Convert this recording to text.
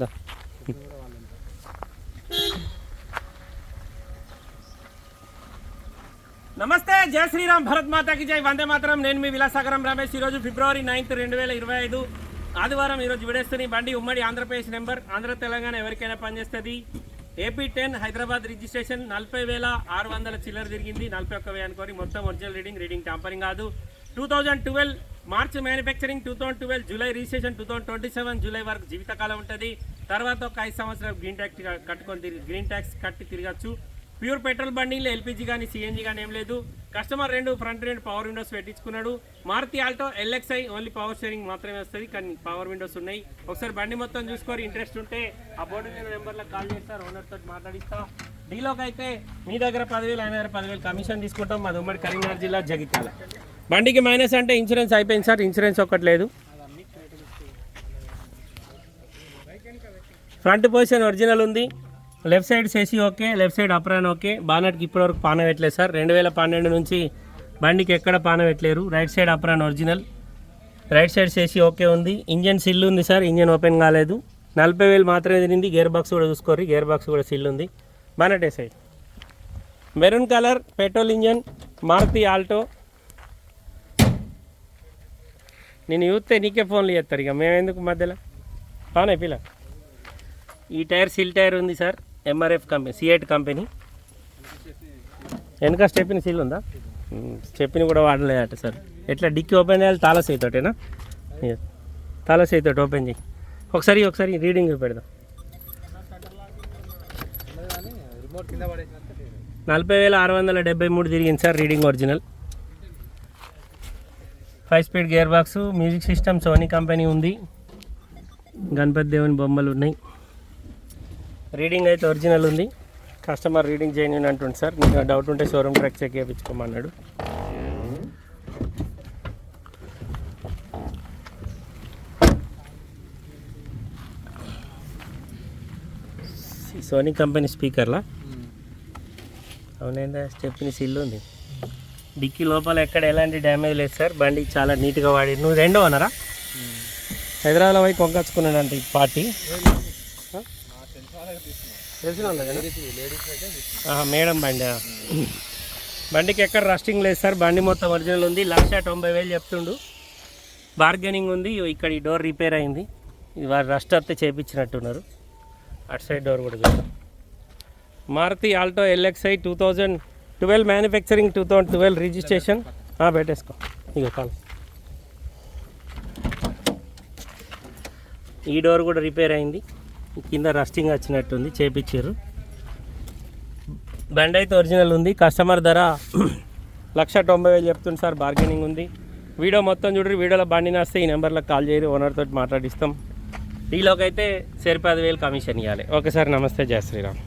దా. నమస్తే జై శ్రీరామ్ భరత్ మాతాకి జై. వందే మాత్రం. నేను మీ విలాసాగరం రమేష్. ఈరోజు ఫిబ్రవరి నైన్త్ రెండు వేల ఇరవై ఐదు. ఆదివారం ఈరోజు విడేస్తున్న బండి ఉమ్మడి ఆంధ్రప్రదేశ్ నెంబర్. ఆంధ్ర తెలంగాణ ఎవరికైనా పనిచేస్తుంది ఏపీ టెన్ హైదరాబాద్ రిజిస్ట్రేషన్. నలభై వేల ఆరు వందల చిల్లర తిరిగింది. నలభై ఒక్క వెయ్యి అనుకోని మొత్తం ఒరిజినల్ రీడింగ్ రీడింగ్ టాంపరింగ్ కాదు. Two thousand twelve March manufacturing two thousand twelve July registration two thousand twenty seven July వరకు జీవితకాలం ఉంటుంది. తర్వాత ఒక ఐదు సంవత్సరాలు గ్రీన్ ట్యాక్స్ కట్టుకొని తిరిగి గ్రీన్ ట్యాక్స్ కట్టి తిరగచ్చు. ప్యూర్ పెట్రోల్ బండిలో ఎల్పిజి కానీ సిఎన్జి కానీ ఏం లేదు. కస్టమర్ రెండు ఫ్రంట్ రెండు power windows పెట్టించుకున్నాడు. Maruti Alto LXI only power steering మాత్రమే వస్తుంది కానీ పవర్ విండోస్ ఉన్నాయి. ఒకసారి బండి మొత్తం చూసుకొని ఇంట్రెస్ట్ ఉంటే ఆ బోర్డు మీద నెంబర్లో కాల్ చేస్తారు ఓనర్ తోటి మాట్లాడిస్తా. డీలోకి అయితే మీ దగ్గర పదివేలు ఆయన దగ్గర పదివేలు కమిషన్ తీసుకుంటాం. మాది ఉమ్మడి కరీంనగర్ జిల్లా జగిత్యాల. బండికి మైనస్ అంటే ఇన్సూరెన్స్ అయిపోయింది సార్ ఇన్సూరెన్స్ ఒక్కటి లేదు. ఫ్రంట్ పొజిషన్ ఒరిజినల్ ఉంది. Left side chassis okay left side apron okay. బానట్కి ఇప్పటివరకు పాన పెట్టలేదు సార్. రెండు వేల పన్నెండు నుంచి బండికి ఎక్కడ పాన పెట్టలేరు. Right side apron original. Right side chassis okay ఉంది. ఇంజన్ సిల్ ఉంది సార్ ఇంజన్ ఓపెన్ కాలేదు. నలభై వేలు మాత్రమే తినింది గేర్ బాక్స్ కూడా చూసుకోరు గేర్ బాక్స్ కూడా సిల్ ఉంది. బానటే side. Maroon colour petrol engine Maruti Alto. నేను చూస్తే నీకే ఫోన్లు చేస్తారు ఇక. మేమెందుకు మధ్యలో? అవునా పిల్ల. ఈ టైర్ సిల్ టైర్ ఉంది sir. MRF company CEAT company. వెనక స్టెప్పిన సీల్ ఉందా? స్టెప్పిని కూడా వాడలేదట సార్. ఎట్లా? డిక్కీ ఓపెన్ చేయాలి తాలస్ చేయితోటేనా తాళ చేయితోటి ఓపెన్ చేయి. ఒకసారి ఒకసారి రీడింగ్ పెడదాం. నలభై వేల ఆరు వందల డెబ్బై మూడు తిరిగింది sir reading original. Five speed gear box music system Sony company ఉంది. గణపతి దేవుని బొమ్మలు ఉన్నాయి. రీడింగ్ అయితే ఒరిజినల్ ఉంది. కస్టమర్ రీడింగ్ చేయని అంటుంది సార్. మీకు డౌట్ ఉంటే షోరూమ్ ట్రక్ చెక్ చేయించుకోమన్నాడు. సోనీ కంపెనీ స్పీకర్లా? అవునైందా? స్టెప్ని సిల్లు ఉంది. డిక్కీ లోపల ఎక్కడ ఎలాంటి డ్యామేజ్ లేదు సార్. బండి చాలా నీట్గా వాడి నువ్వు రెండో అన్నారా? హైదరాబాద్ పోయి అంటే ఈ పార్టీ. తెలిసిన మేడం బండి బండికి ఎక్కడ రస్టింగ్ లేదు సార్. బండి మొత్తం ఒరిజినల్ ఉంది. లక్ష తొంభై వేలు చెప్తుండు. బార్గెనింగ్ ఉంది. ఇక్కడ ఈ డోర్ రిపేర్ అయింది. వారు రస్ట్ అయితే చేపించినట్టున్నారు. అటు సైడ్ డోర్ కూడా చూద్దాం. Maruti Alto LXI two thousand twelve manufacturing two thousand twelve registration పెట్టేసుకో. ఇక కాల్. ఈ డోర్ కూడా రిపేర్ అయింది. కింద రస్టింగ్ వచ్చినట్టుంది చేపించారు బండి అయితే ఒరిజినల్ ఉంది. కస్టమర్ ధర లక్ష తొంభై వేలు చెప్తుంది సార్. బార్గెనింగ్ ఉంది. వీడియో మొత్తం చూడండి వీడియోలో బండి వస్తే ఈ నెంబర్లో కాల్ చేయరు. ఓనర్తో మాట్లాడిస్తాం. ఈలోకి అయితే సరిపది వేలు కమిషన్ ఇవ్వాలి ఓకే సార్ నమస్తే. జయ శ్రీరామ్.